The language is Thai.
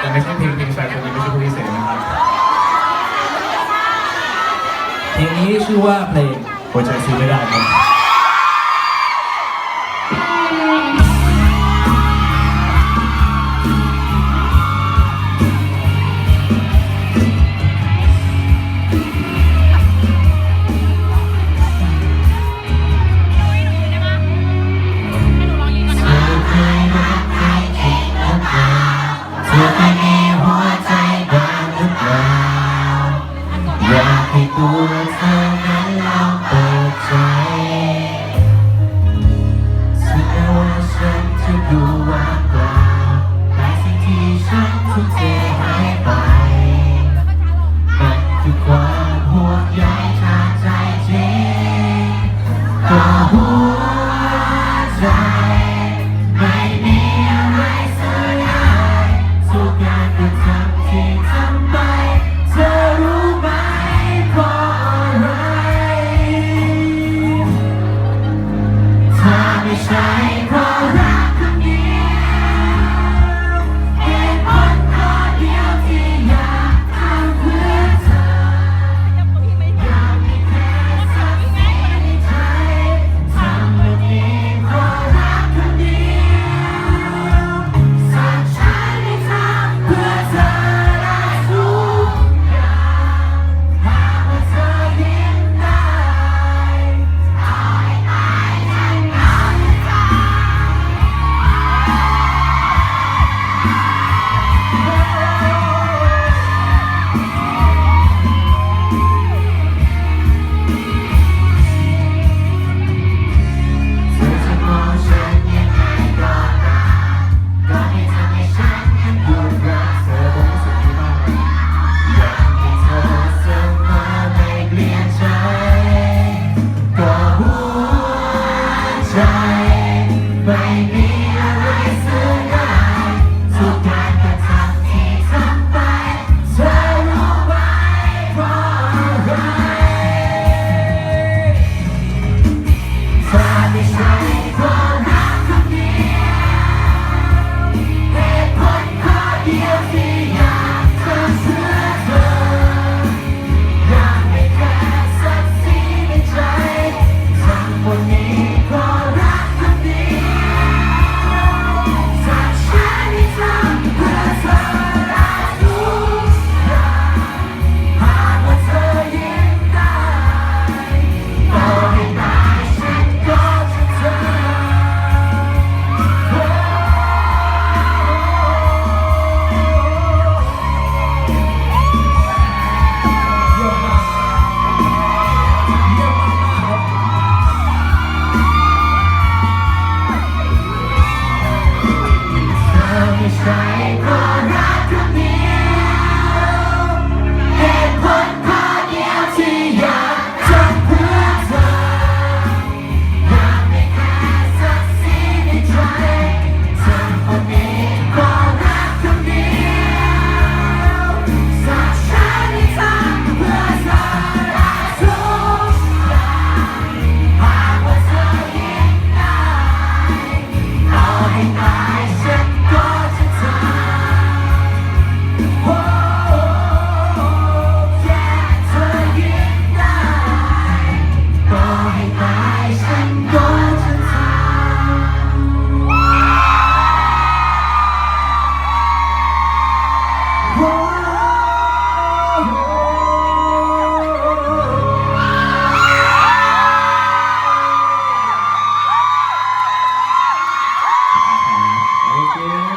แต่ไม่ใช่เพลงเพลงชายคนนี้ไม่ใช่ผู้พิเศษนะครับเพลงนี้ชื่อว่าเพลงหัวใจซื้อไม่ได้ครับ fire.